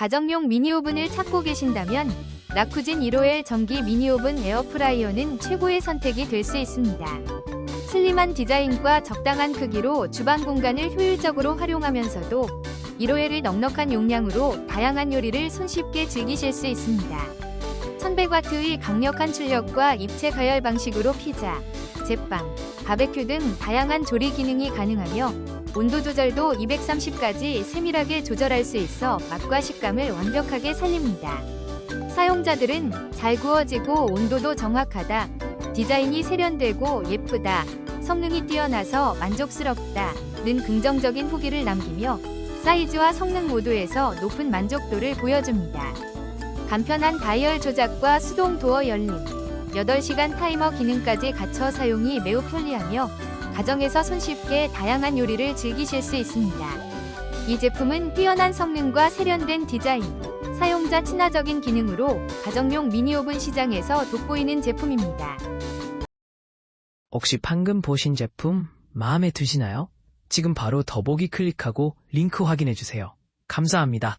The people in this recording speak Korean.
가정용 미니오븐을 찾고 계신다면 라쿠진 1호엘 전기 미니오븐 에어프라이어는 최고의 선택이 될 수 있습니다. 슬림한 디자인과 적당한 크기로 주방 공간을 효율적으로 활용하면서도 1호엘의 넉넉한 용량으로 다양한 요리를 손쉽게 즐기실 수 있습니다. 1100W의 강력한 출력과 입체 가열 방식으로 피자, 제빵, 바베큐 등 다양한 조리 기능이 가능하며 온도 조절도 230까지 세밀하게 조절할 수 있어 맛과 식감을 완벽하게 살립니다. 사용자들은 잘 구워지고 온도도 정확하다, 디자인이 세련되고 예쁘다, 성능이 뛰어나서 만족스럽다 는 긍정적인 후기를 남기며 사이즈와 성능 모두에서 높은 만족도를 보여줍니다. 간편한 다이얼 조작과 수동 도어 열림, 8시간 타이머 기능까지 갖춰 사용이 매우 편리하며 가정에서 손쉽게 다양한 요리를 즐기실 수 있습니다. 이 제품은 뛰어난 성능과 세련된 디자인, 사용자 친화적인 기능으로 가정용 미니오븐 시장에서 돋보이는 제품입니다. 혹시 방금 보신 제품 마음에 드시나요? 지금 바로 더보기 클릭하고 링크 확인해 주세요. 감사합니다.